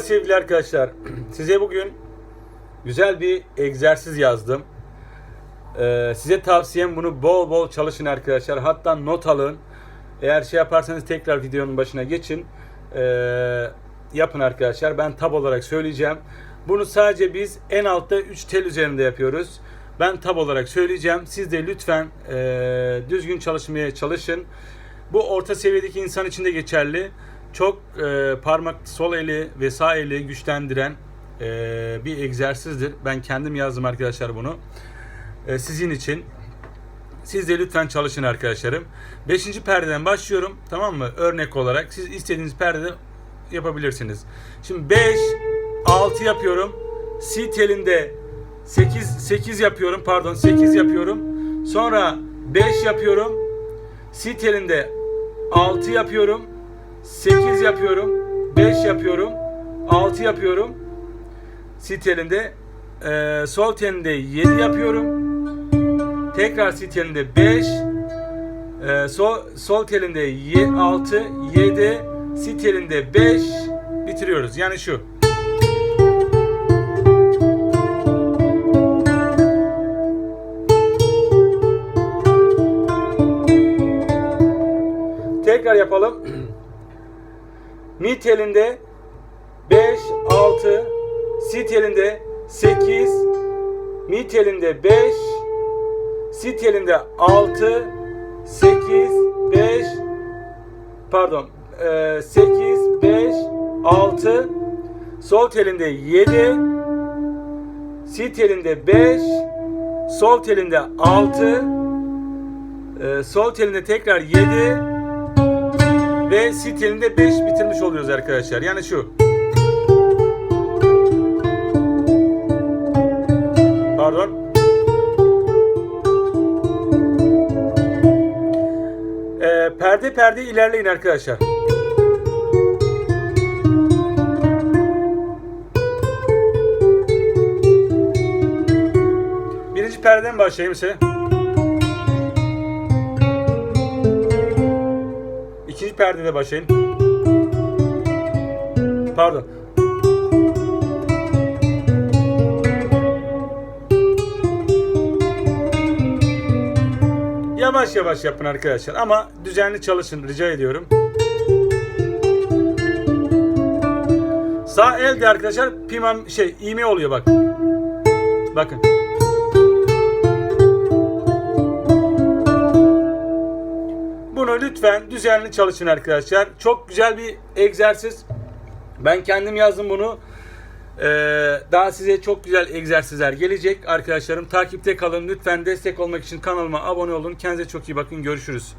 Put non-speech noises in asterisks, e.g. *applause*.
sevgili arkadaşlar. *clears throat* Size bugün güzel bir egzersiz yazdım. Ee, size tavsiyem bunu bol bol çalışın arkadaşlar. Hatta not alın. Eğer şey yaparsanız tekrar videonun başına geçin. Ee, yapın arkadaşlar. Ben tab olarak söyleyeceğim. Bunu sadece biz en altta 3 tel üzerinde yapıyoruz. Ben tab olarak söyleyeceğim. Siz de lütfen e, düzgün çalışmaya çalışın. Bu orta seviyedeki insan için de geçerli. Çok e, parmak sol eli ve sağ eli güçlendiren e, bir egzersizdir. Ben kendim yazdım arkadaşlar bunu. E, sizin için. Siz de lütfen çalışın arkadaşlarım. Beşinci perdeden başlıyorum. Tamam mı? Örnek olarak siz istediğiniz perdede yapabilirsiniz. Şimdi 5 6 yapıyorum. Si telinde 8 8 yapıyorum. Pardon 8 yapıyorum. Sonra 5 yapıyorum. Si telinde 6 yapıyorum. 8 yapıyorum. 5 yapıyorum. 6 yapıyorum. Si telinde Ee, sol telinde 7 yapıyorum. Tekrar si telinde 5 ee, sol, sol telinde ye- 6 7 si telinde 5 bitiriyoruz. Yani şu. Tekrar yapalım. Mi telinde 5 6 si telinde 8 mi telinde 5 si telinde 6 8 5 pardon e, 8 5 6 sol telinde 7 si telinde 5 sol telinde 6 e, sol telinde tekrar 7 ve si telinde 5 bitirmiş oluyoruz arkadaşlar. Yani şu. Pardon. Ee, perde perde ilerleyin arkadaşlar. Birinci perdeden başlayayım size. İkinci perdede başlayın. Pardon. Yavaş yavaş yapın arkadaşlar ama düzenli çalışın rica ediyorum. Sağ elde arkadaşlar pimam şey iğme oluyor bak. Bakın. Lütfen düzenli çalışın arkadaşlar. Çok güzel bir egzersiz. Ben kendim yazdım bunu. Ee, daha size çok güzel egzersizler gelecek arkadaşlarım. Takipte kalın. Lütfen destek olmak için kanalıma abone olun. Kendinize çok iyi bakın. Görüşürüz.